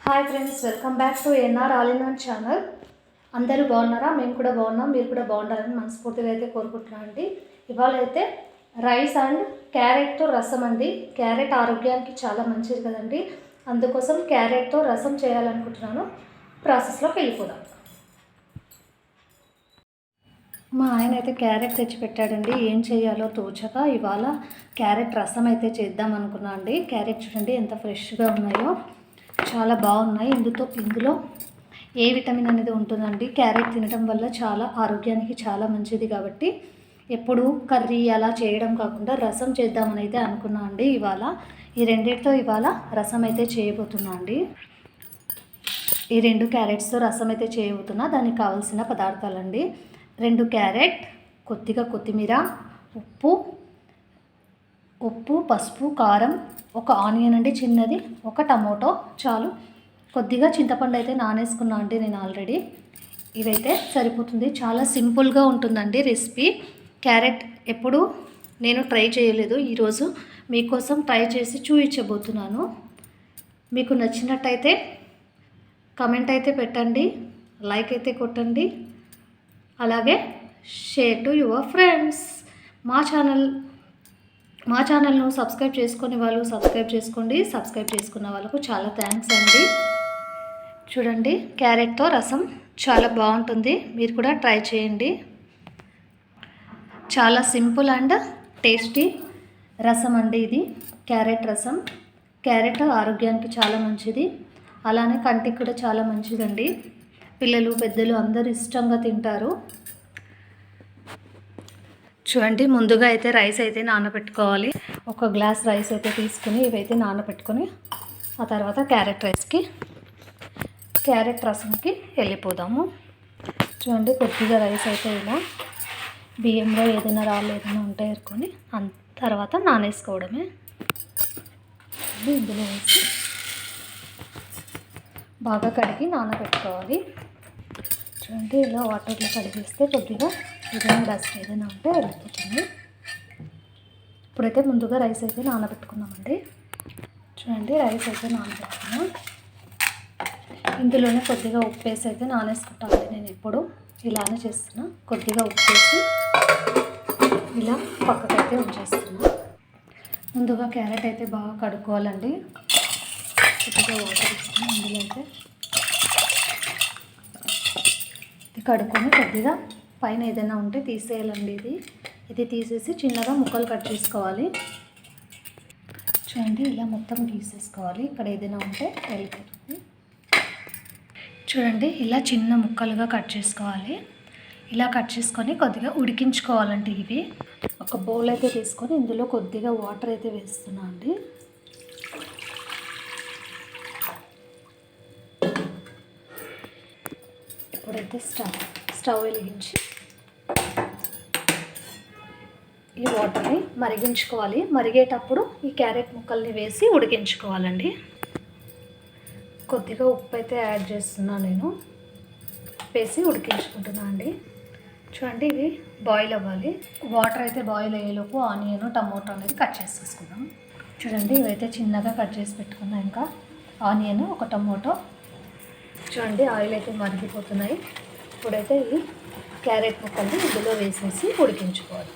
Hi friends welcome back to NR all in one channel అందరూ బాగున్నారా? మేము కూడా బాగున్నాం. మీరు కూడా బాగుండాలని మనస్ఫూర్తిగా అయితే కోరుకుంటున్నాం అండి. ఇవాళ అయితే రైస్ అండ్ క్యారెట్తో రసం అండి. క్యారెట్ ఆరోగ్యానికి చాలా మంచిది కదండి. అందుకోసం క్యారెట్తో రసం చేయాలనుకుంటున్నాను. ప్రాసెస్లోకి వెళ్ళిపోదాం. మా ఆయన అయితే క్యారెట్ తెచ్చి పెట్టాడండి ఏం చేయాలో తోచక ఇవాళ క్యారెట్ రసం అయితే చేద్దాం అనుకున్నా అండి. క్యారెట్ చూడండి ఎంత ఫ్రెష్గా ఉన్నాయో. చాలా బాగున్నాయి. ఇందుతో ఇందులో ఏ విటమిన్ అనేది ఉంటుందండి? క్యారెట్ తినడం వల్ల చాలా ఆరోగ్యానికి చాలా మంచిది కాబట్టి ఎప్పుడు కర్రీ అలా చేయడం కాకుండా రసం చేద్దామని అయితే అనుకున్నా అండి ఇవాళ. ఈ రెండింటితో ఇవాళ రసం అయితే చేయబోతున్నా అండి. ఈ రెండు క్యారెట్స్తో రసం అయితే చేయబోతున్నా. దానికి కావాల్సిన పదార్థాలండి. రెండు క్యారెట్ కొద్దిగా కొత్తిమీర ఉప్పు ఉప్పు పసుపు కారం ఒక ఆనియన్ అండి చిన్నది ఒక టమోటో చాలు. కొద్దిగా చింతపండు అయితే నానేసుకున్నా అండి నేను ఆల్రెడీ. ఇవైతే సరిపోతుంది. చాలా సింపుల్గా ఉంటుందండి రెసిపీ. క్యారెట్ ఎప్పుడు నేను ట్రై చేయలేదు. ఈరోజు మీకోసం ట్రై చేసి చూపించబోతున్నాను. మీకు నచ్చినట్టయితే కమెంట్ అయితే పెట్టండి లైక్ అయితే కొట్టండి. అలాగే షేర్ టు యువర్ ఫ్రెండ్స్. మా ఛానల్ మా ఛానల్ను సబ్స్క్రైబ్ చేసుకునే వాళ్ళు సబ్స్క్రైబ్ చేసుకోండి. సబ్స్క్రైబ్ చేసుకున్న వాళ్ళకు చాలా థ్యాంక్స్ అండి. చూడండి క్యారెట్తో రసం చాలా బాగుంటుంది. మీరు కూడా ట్రై చేయండి. చాలా సింపుల్ అండ్ టేస్టీ రసం అండి ఇది. క్యారెట్ రసం. క్యారెట్ ఆరోగ్యానికి చాలా మంచిది. అలానే కంటికి కూడా చాలా మంచిదండి. పిల్లలు పెద్దలు అందరూ ఇష్టంగా తింటారు. చూడండి ముందుగా అయితే రైస్ అయితే నానబెట్టుకోవాలి. ఒక గ్లాస్ రైస్ అయితే తీసుకుని ఇవైతే నానబెట్టుకొని ఆ తర్వాత క్యారెట్ రైస్కి క్యారెట్ రసంకి వెళ్ళిపోదాము. చూడండి కొద్దిగా రైస్ అయితే ఇలా బియ్యంలో ఏదైనా రాళ్ళు ఏదైనా ఉంటే ఏరుకొని అంత తర్వాత నానేసుకోవడమే. ఇందులో వేసి బాగా కడిగి నానబెట్టుకోవాలి. చూడండి ఇలా వాటర్లో కలిగిస్తే కొద్దిగా ఏదైనా డస్ట్ ఏదైనా ఉంటే వెళ్ళిపోతుంది ఇప్పుడైతే ముందుగా రైస్ అయితే నానబెట్టుకున్నామండి చూడండి రైస్ అయితే నానబెట్టుకున్నాం. ఇందులోనే కొద్దిగా ఉప్పు వేసి అయితే నానేసుకుంటామండి నేను ఎప్పుడు. ఇలానే చేస్తున్నా. కొద్దిగా ఉప్పు వేసి ఇలా పక్కకైతే ఉంచేస్తున్నా. ముందుగా క్యారెట్ అయితే బాగా కడుక్కోవాలండి. కొద్దిగా వాటర్ ఇస్తాను ఇందులో అయితే కడుక్కొని కొద్దిగా పైన ఏదైనా ఉంటే తీసేయాలండి ఇది. ఇది తీసేసి చిన్నగా ముక్కలు కట్ చేసుకోవాలి. చూడండి ఇలా మొత్తం తీసేసుకోవాలి. ఇక్కడ ఏదైనా ఉంటే వెళ్ళిపోతుంది. చూడండి ఇలా చిన్న ముక్కలుగా కట్ చేసుకోవాలి. ఇలా కట్ చేసుకొని కొద్దిగా ఉడికించుకోవాలండి ఇవి. ఒక బౌల్ అయితే తీసుకొని ఇందులో కొద్దిగా వాటర్ అయితే వేస్తున్నా అండి. అయితే స్టవ్ స్టవ్ వెలిగించి ఈ వాటర్ని మరిగించుకోవాలి. మరిగేటప్పుడు ఈ క్యారెట్ ముక్కల్ని వేసి ఉడికించుకోవాలండి. కొద్దిగా ఉప్పు అయితే యాడ్ చేస్తున్నాను నేను. వేసి ఉడికించుకుంటున్నా అండి. చూడండి ఇవి బాయిల్ అవ్వాలి. వాటర్ అయితే బాయిల్ అయ్యేలోపు ఆనియన్ టమోటో అనేది కట్ చేసేసుకుందాం. చూడండి ఇవైతే చిన్నగా కట్ చేసి పెట్టుకున్నా ఇంకా. ఆనియన్ ఒక టమోటో చూడండి ఆయిల్ అయితే మరిగిపోతున్నాయి. ఇప్పుడైతే ఈ క్యారెట్ ముక్కల్ని ఇందులో వేసేసి ఉడికించుకోవాలి.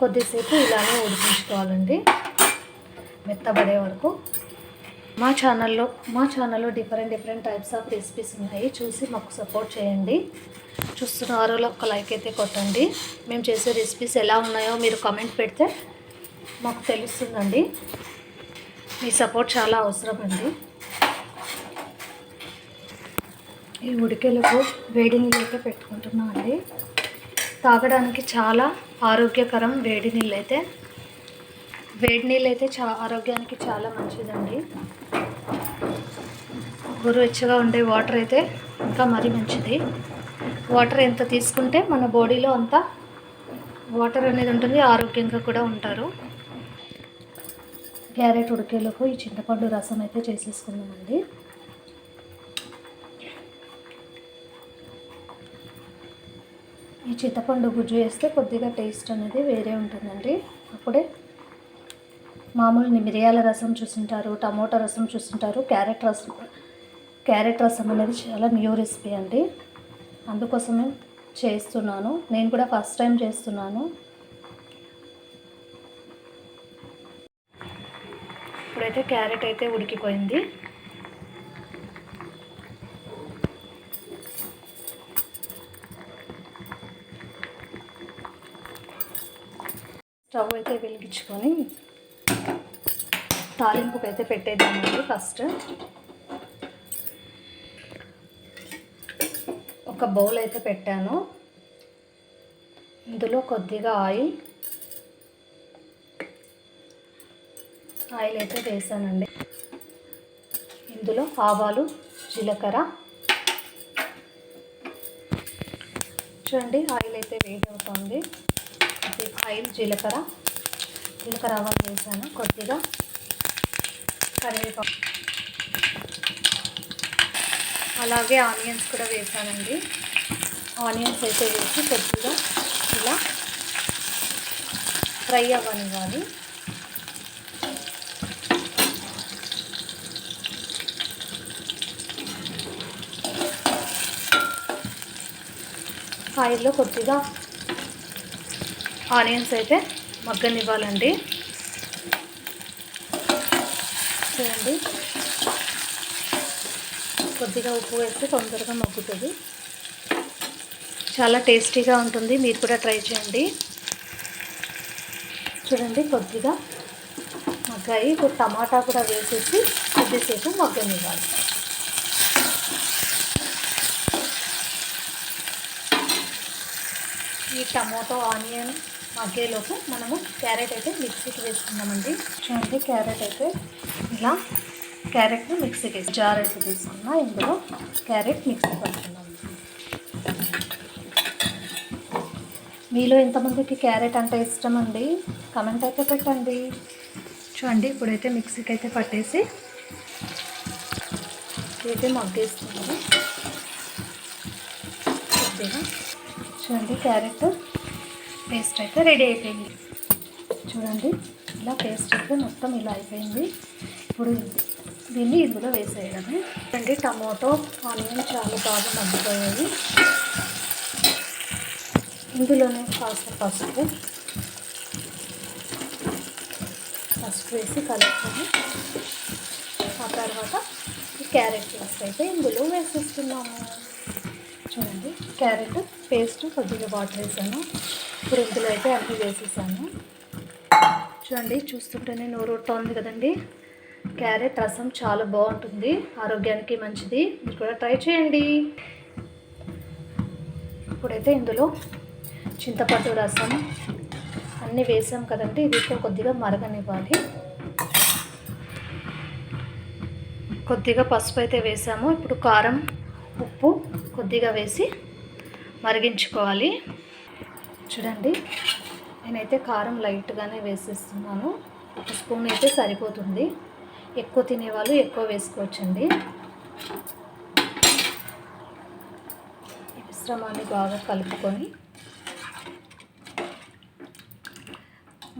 కొద్దిసేపు ఇలానే ఉడికించుకోవాలండి. మెత్తబడే వరకు. మా ఛానల్లో మా ఛానల్లో different different types of recipes ఉన్నాయి. చూసి మాకు సపోర్ట్ చేయండి. చూస్తున్న వారిలో ఒక లైక్ అయితే కొట్టండి. మేము చేసే రెసిపీస్ ఎలా ఉన్నాయో మీరు కామెంట్ పెడితే మాకు తెలుస్తుందండి. మీ సపోర్ట్ చాలా అవసరం అండి. ఈ ఉడికెలకు వేడి నీళ్ళు అయితే పెట్టుకుంటున్నా అండి. తాగడానికి చాలా ఆరోగ్యకరం వేడి నీళ్ళు అయితే వేడి నీళ్ళు అయితే చా ఆరోగ్యానికి చాలా మంచిదండి. గోరువెచ్చగా ఉండే వాటర్ అయితే ఇంకా మరీ మంచిది. వాటర్ ఎంత తీసుకుంటే మన బాడీలో అంత వాటర్ అనేది ఉంటుంది ఆరోగ్యంగా కూడా ఉంటారు. క్యారెట్ ఉడికేలోపు ఈ చింతపండు రసం అయితే చేసేసుకుందామండి. ఈ చింతపండు గుజ్జు వేస్తే కొద్దిగా టేస్ట్ అనేది వేరే ఉంటుందండి. అప్పుడే మామూలు మిరియాల రసం చూస్తుంటారు టమోటా రసం చూస్తుంటారు క్యారెట్ రసం క్యారెట్ రసం అనేది చాలా న్యూ రెసిపీ అండి. అందుకోసమే చేస్తున్నాను. నేను కూడా ఫస్ట్ టైం చేస్తున్నాను. ఇప్పుడైతే క్యారెట్ అయితే ఉడికిపోయింది. స్టవ్ అయితే వెలిగించుకొని తాలింపుకి అయితే పెట్టేద్దామండి ఫస్ట్. ఒక బౌల్ అయితే పెట్టాను. ఇందులో కొద్దిగా ఆయిల్. ఆయిల్ అయితే వేసానండి. ఇందులో ఆవాలు జీలకర్ర. చూడండి ఆయిల్ అయితే వేడి అవుతుంది ఆయిల్ జీలకర్ర. జీలకర్ర ఆవాలు వేసాను కొద్దిగా. కరివేపాకు. అలాగే ఆనియన్స్ కూడా వేసానండి. ఆనియన్స్ అయితే వేసి కొద్దిగా ఇలా ఫ్రై అవ్వనివ్వాలి. ఆయిల్లో కొద్దిగా ఆనియన్స్ అయితే మగ్గనివ్వాలండి. చూడండి. కొద్దిగా ఉప్పు వేస్తే తొందరగా మగ్గుతుంది. చాలా టేస్టీగా ఉంటుంది. మీరు కూడా ట్రై చేయండి. చూడండి కొద్దిగా మగ్గాయి. ఇప్పుడు టమాటా కూడా వేసేసి కొద్దిసేపు మగ్గనివ్వాలి. ఈ టమాటో ఆనియన్ మగ్గేలోపు మనము క్యారెట్ అయితే మిక్సీకి వేసుకున్నామండి చూడండి క్యారెట్ అయితే ఇలా క్యారెట్ని మిక్సీకి వేసి జార్ అయితే తీసుకున్నా ఇందులో క్యారెట్ మిక్సీ పడుతున్నాం మీలో ఎంతమందికి క్యారెట్ అంటే ఇష్టం అండి కమెంట్ అయితే పెట్టండి. చూడండి ఇప్పుడైతే మిక్సీకి అయితే పట్టేసి అయితే మగ్గేస్తుంది కొద్దిగా చూడండి క్యారెట్ పేస్ట్ అయితే రెడీ అయిపోయింది. చూడండి ఇలా పేస్ట్ అయితే మొత్తం ఇలా అయిపోయింది. ఇప్పుడు దీన్ని ఇందులో వేసేయడమే. అండి టమాటో ఆనియన్ చాలా బాగా మగ్గిపోయాయి. ఇందులోనే కాస్త పసుపు. పసుపు వేసి కలుపుకొని ఆ తర్వాత క్యారెట్ పేస్ట్ అయితే ఇందులో వేసేస్తున్నాము. చూడండి క్యారెట్ పేస్ట్ కొద్దిగా వాటర్ వేసాను. ఇప్పుడు ఇందులో అయితే అన్నీ వేసేసాను. చూడండి చూస్తుంటేనే నోరు ఉంది కదండి. క్యారెట్ రసం చాలా బాగుంటుంది. ఆరోగ్యానికి మంచిది. మీరు కూడా ట్రై చేయండి. ఇప్పుడైతే ఇందులో చింతపండు రసం అన్నీ వేసాం కదండి. ఇది కొద్దిగా మరగనివ్వాలి. కొద్దిగా పసుపు అయితే వేసాము. ఇప్పుడు కారం ఉప్పు కొద్దిగా వేసి మరిగించుకోవాలి. చూడండి. నేనైతే కారం లైట్గానే వేసేస్తున్నాను. ఒక స్పూన్ అయితే సరిపోతుంది. ఎక్కువ తినేవాళ్ళు ఎక్కువ వేసుకోవచ్చండి. మిశ్రమాన్ని బాగా కలుపుకొని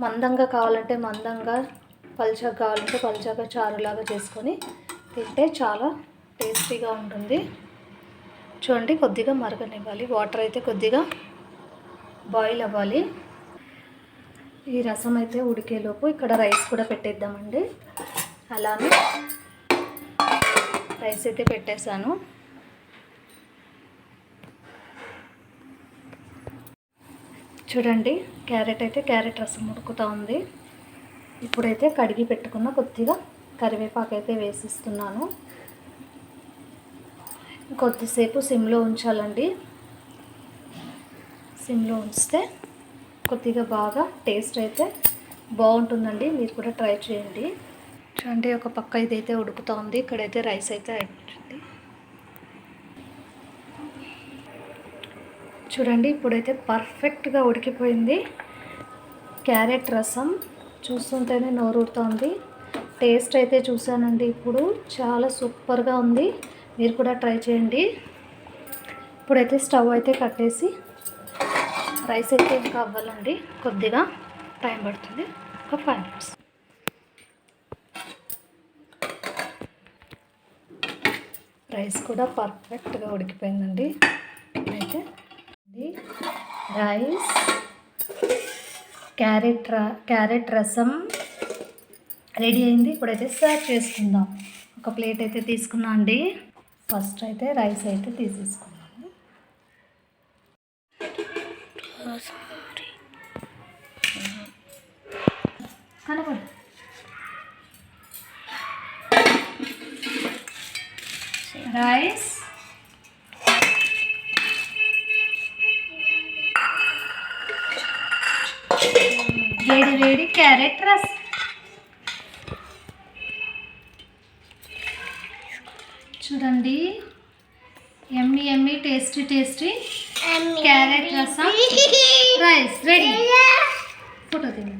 మందంగా కావాలంటే మందంగా పలుచగా కావాలంటే పల్చగా చారులాగా చేసుకొని తింటే చాలా టేస్టీగా ఉంటుంది. చూడండి కొద్దిగా మరగనివ్వాలి. వాటర్ అయితే కొద్దిగా బాయిల్ అవ్వాలి. ఈ రసం అయితే ఉడికేలోపు ఇక్కడ రైస్ కూడా పెట్టేద్దామండి. అలానే రైస్ అయితే పెట్టేశాను. చూడండి క్యారెట్ అయితే క్యారెట్ రసం ఉడుకుతూ ఉంది. ఇప్పుడైతే కడిగి పెట్టుకున్న కొద్దిగా కరివేపాకు అయితే వేసిస్తున్నాను. కొద్దిసేపు సిమ్లో ఉంచాలండి. సిమ్లో ఉంచితే కొద్దిగా బాగా టేస్ట్ అయితే బాగుంటుందండి. మీరు కూడా ట్రై చేయండి. చూడండి ఒక పక్క ఇదైతే ఉడుకుతూ ఉంది ఇక్కడైతే రైస్ అయితే అయిపోతుంది చూడండి ఇప్పుడైతే పర్ఫెక్ట్గా ఉడికిపోయింది. క్యారెట్ రసం చూస్తుంటేనే నోరూరుతోంది టేస్ట్ అయితే చూశానండి ఇప్పుడు. చాలా సూపర్గా ఉంది. మీరు కూడా ట్రై చేయండి. ఇప్పుడైతే స్టవ్ అయితే కట్టేసి రైస్ అయితే ఇంకా అవ్వాలండి కొద్దిగా టైం పడుతుంది. ఒక ఫైవ్ మినిట్స్ రైస్ కూడా పర్ఫెక్ట్గా ఉడికిపోయిందండి. అయితే rice carrot carrot rasam ready అయింది. ఇప్పుడైతే సర్వ్ చేసుకుందాం. ఒక ప్లేట్ అయితే తీసుకున్నాం అండి. ఫస్ట్ అయితే రైస్ అయితే తీసేసుకుందాం. తీసేసుకున్నాను కనపడు. రైస్. వేడి వేడి క్యారెట్ రస్. చూడండి. Yummy yummy tasty tasty carrot rasam? Rice ready photo తిని